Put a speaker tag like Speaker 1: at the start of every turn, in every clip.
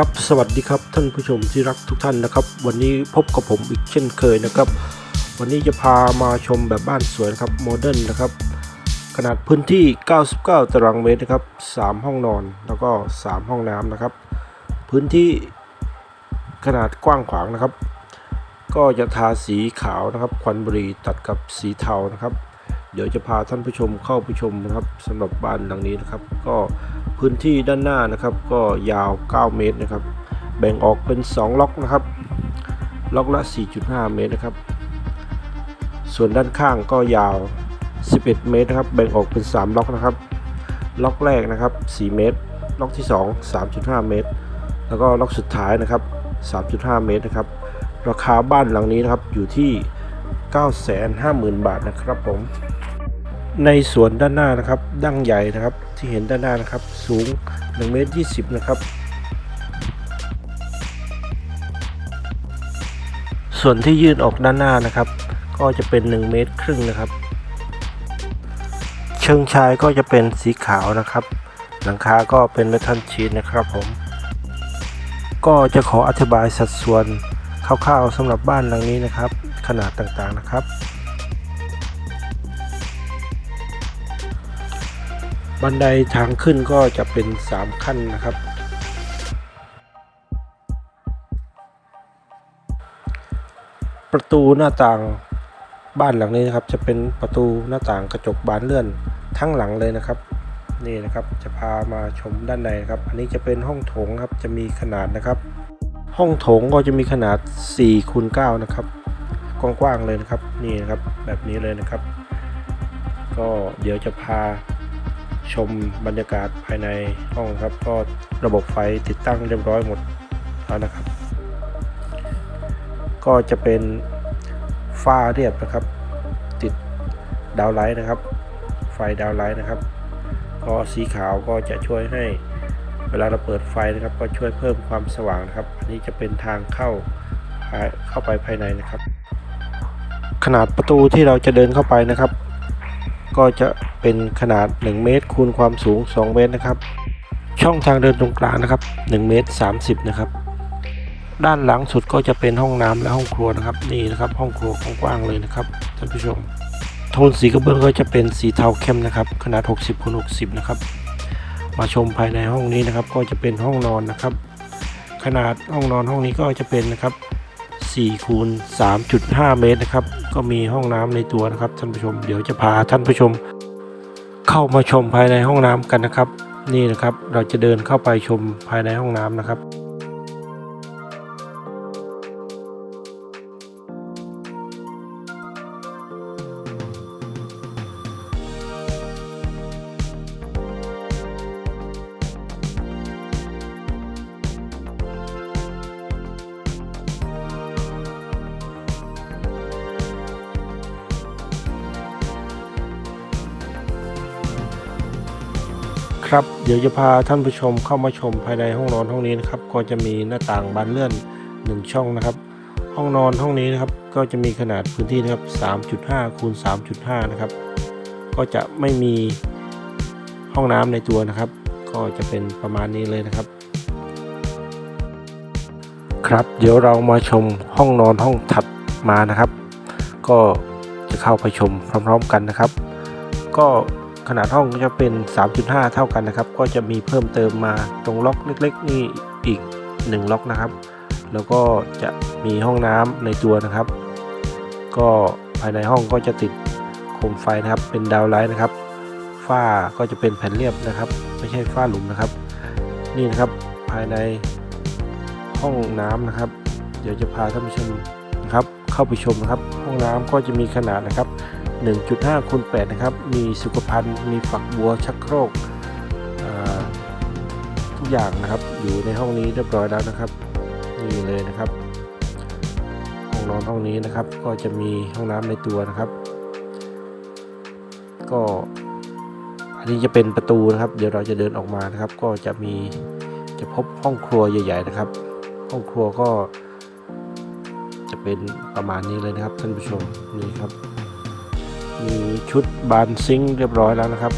Speaker 1: ครับสวัสดีครับท่านผู้ชมที่รักทุกท่านนะครับ วันนี้พบกับผมอีกเช่นเคยนะครับ วันนี้จะพามาชมแบบบ้านสวยนะครับโมเดิร์นนะครับ ขนาดพื้นที่ 99 ตารางเมตรนะครับ 3 ห้องนอนแล้วก็ 3 ห้องน้ำนะครับ พื้นที่ขนาดกว้างขวางนะครับ ก็จะทาสีขาวนะครับ ควันบุหรี่ตัดกับสีเทานะครับ เดี๋ยวจะพาท่านผู้ชมเข้าไปชมนะครับสำหรับบ้านหลังนี้นะครับ ก็ พื้นที่ด้านหน้านะครับ ก็ยาว 9 เมตรนะครับ แบ่งออกเป็น 2 ล็อกนะครับ ล็อกละ 4.5 เมตรนะครับ ส่วนด้านข้างก็ยาว 11 เมตรนะครับ แบ่งออกเป็น 3 ล็อกนะครับ ล็อกแรกนะครับ 4 เมตร ล็อกที่ 2 3.5 เมตร แล้วก็ล็อกสุดท้ายนะครับ 3.5 เมตรนะครับ ราคาบ้านหลังนี้นะครับอยู่ที่ 950,000 บาทนะครับผม ในสวนด้านหน้านะครับ ดั้งใหญ่นะครับ ที่เห็นด้านหน้านะครับ สูง1เมตร20 นะครับ ส่วนที่ยื่นออกด้านหน้านะครับ ก็จะเป็น 1 เมตรครึ่งนะครับ เชิงชายก็จะเป็นสีขาวนะครับ หลังคาก็เป็นเมทัลชีทนะครับผม ก็จะขออธิบายสัดส่วนคร่าวๆสำหรับบ้านหลังนี้นะครับ ขนาดต่างๆนะครับ บันไดทางขึ้นก็จะเป็น 3 ขั้นนะครับ ประตูหน้าต่างบ้านหลังนี้นะครับ จะเป็นประตูหน้าต่างกระจกบานเลื่อนทั้งหลังเลยนะครับ นี่นะครับจะพามาชมด้านในนะครับ อันนี้จะเป็นห้องโถงครับจะมีขนาดนะครับ ห้องโถงก็จะมีขนาด4คูณ9นะครับกว้างๆเลยนะครับนี่นะครับแบบนี้เลยนะครับ ก็เดี๋ยวจะพา ชมบรรยากาศภายในห้องครับ ก็ระบบไฟติดตั้งเรียบร้อยหมดแล้วนะครับ ก็จะเป็นฝ้าเรียบนะครับ ติดดาวไลท์นะครับ ไฟดาวไลท์นะครับ ก็สีขาวก็จะช่วยให้เวลาเราเปิดไฟนะครับ ก็ช่วยเพิ่มความสว่างนะครับ อันนี้จะเป็นทางเข้าเข้าไปภายในนะครับ ขนาดประตูที่เราจะเดินเข้าไปนะครับ ก็จะ เป็นขนาด 1 เมตร คูณความสูง 2 เมตรนะครับ ช่องทางเดินตรงกลางนะครับ 1 เมตร 30 นะครับ ด้านหลังสุดก็จะเป็นห้องน้ำและห้องครัวนะครับ นี่นะครับ ห้องครัวกว้างๆเลยนะครับท่านผู้ชม โทนสีกระเบื้องก็จะเป็นสีเทาเข้มนะครับ ขนาด 60คูณ60 นะครับ มาชมภายในห้องนี้นะครับ ก็จะเป็นห้องนอนนะครับ ขนาดห้องนอนห้องนี้ก็จะเป็นนะครับ4คูณ3.5 เมตรนะครับ ก็มีห้องน้ำในตัวนะครับท่านผู้ชม เดี๋ยวจะพาท่านผู้ชม เข้ามาชมภายในห้องน้ำกันนะครับ นี่นะครับเราจะเดินเข้าไปชมภายในห้องน้ำนะครับ ครับเดี๋ยวจะพาท่านผู้ชมเข้ามาชมภายในห้องนอนห้องนี้นะครับ ก็จะมีหน้าต่างบานเลื่อน 1 ช่องนะครับ ห้องนอนห้องนี้นะครับ ก็จะมีขนาดพื้นที่นะครับ 3.5คูณ3.5 นะครับ ก็จะไม่มีห้องน้ำในตัวนะครับ ก็จะเป็นประมาณนี้เลยนะครับ ครับเดี๋ยวเรามาชมห้องนอนห้องถัดมานะครับ ก็จะเข้าไปชมพร้อม ๆกันนะครับ ก็ ขนาดห้องจะเป็น 3.5 เท่ากันนะครับ ก็จะมีเพิ่มเติมมาตรงล็อกเล็ก ๆ นี่อีก 1 ล็อกนะครับ แล้วก็จะมีห้องน้ำในตัวนะครับ ก็ภายในห้องก็จะติดโคมไฟนะครับ เป็นดาวไลท์นะครับ ฝ้าก็จะเป็นแผ่นเรียบนะครับ ไม่ใช่ฝ้าหลุมนะครับ นี่นะครับภายในห้องน้ำนะครับ เดี๋ยวจะพาท่านผู้ชมนะครับ เข้าไปชมนะครับ ห้องน้ำก็จะมีขนาดนะครับ 1.5คูณ8นะครับ มีสุขภัณฑ์ มีฝักบัวชักโครกทุกอย่างนะครับ อยู่ในห้องนี้เรียบร้อยแล้วนะครับ นี่เลยนะครับ ห้องนอนห้องนี้นะครับ ก็จะมีห้องน้ำในตัวนะครับ ก็อันนี้จะเป็นประตูนะครับ เดี๋ยวเราจะเดินออกมานะครับ ก็จะมีจะพบห้องครัวใหญ่ ๆ นะครับ ห้องครัวก็จะเป็นประมาณนี้เลยนะครับท่านผู้ชมนี่ครับ มีชุดบานซิงค์เรียบร้อยแล้วนะครับ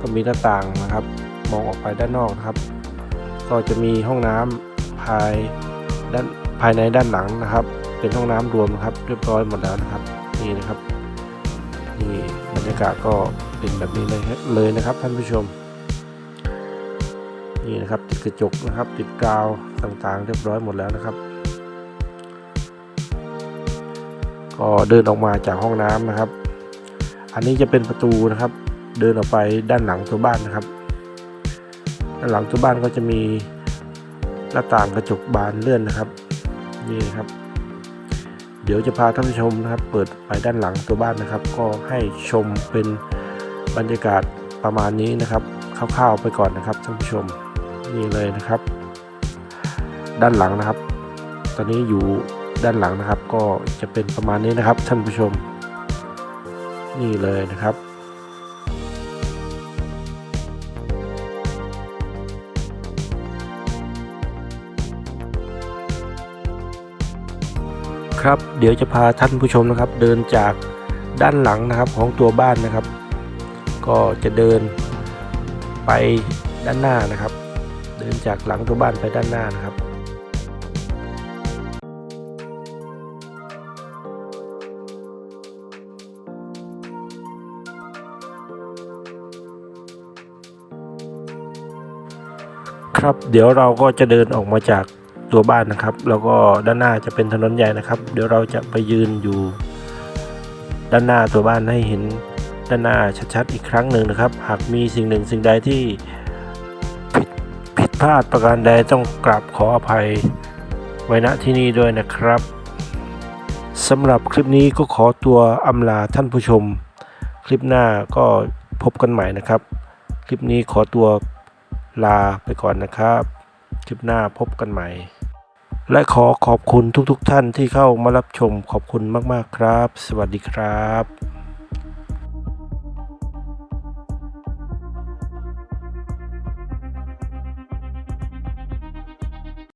Speaker 1: ก็มีหน้าต่างนะครับ มองออกไปด้านนอกนะครับ ก็จะมีห้องน้ภายด้านภายในด้านหลังนะครับ เป็นห้องน้ำรวมนะครับ เรียบร้อยหมดแล้วนะครับ นี่นะครับนี่บรรยากาศก็เป็นแบบนี้เลยเลยนะครับ ท่านผู้ชม นี่นะครับติดกระจกนะครับ ติดกาวต่างๆ เรียบร้อยหมดแล้วนะครับ ก็เดินออกมาจากห้องน้ำนะครับ อันนี้จะเป็นประตูนะครับ เดินออกไปด้านหลังตัวบ้านนะครับ ด้านหลังตัวบ้านก็จะมีหน้าต่างกระจกบานเลื่อนนะครับ นี่ครับ เดี๋ยวจะพาท่านผู้ชมนะครับ เปิดไปด้านหลังตัวบ้านนะครับ ก็ให้ชมเป็นบรรยากาศประมาณนี้นะครับคร่าวๆไปก่อนนะครับท่านผู้ชมนี่เลยนะครับ ด้านหลังนะครับ ตอนนี้อยู่ด้านหลังนะครับ ก็จะเป็นประมาณนี้นะครับท่านผู้ชม นี่เลยนะครับ ครับเดี๋ยวจะพาท่านผู้ชมนะครับ เดินจากด้านหลังนะครับของตัวบ้านนะครับ ก็จะเดินไปด้านหน้านะครับ เดินจากหลังตัวบ้านไปด้านหน้านะครับ ครับ เดี๋ยวเราก็จะเดินออกมาจากตัวบ้านนะครับ แล้วก็ด้านหน้าจะเป็นถนนใหญ่นะครับ เดี๋ยวเราจะไปยืนอยู่ ด้านหน้าตัวบ้านให้เห็นด้านหน้าชัดๆอีกครั้งหนึ่งนะครับ หากมีสิ่งหนึ่งสิ่งใดที่ผิดผิดพลาดประการใดต้องกราบขออภัยไว้ณที่นี่ด้วยนะครับสำหรับคลิปนี้ก็ขอตัวอำลาท่านผู้ชม คลิปหน้าก็พบกันใหม่นะครับ คลิปนี้ขอตัว ลาไปก่อนนะครับ คลิปหน้าพบกันใหม่ และขอขอบคุณทุกๆทท่านที่เข้ามารับชมขอบคุณมากๆครับ สวัสดีครับ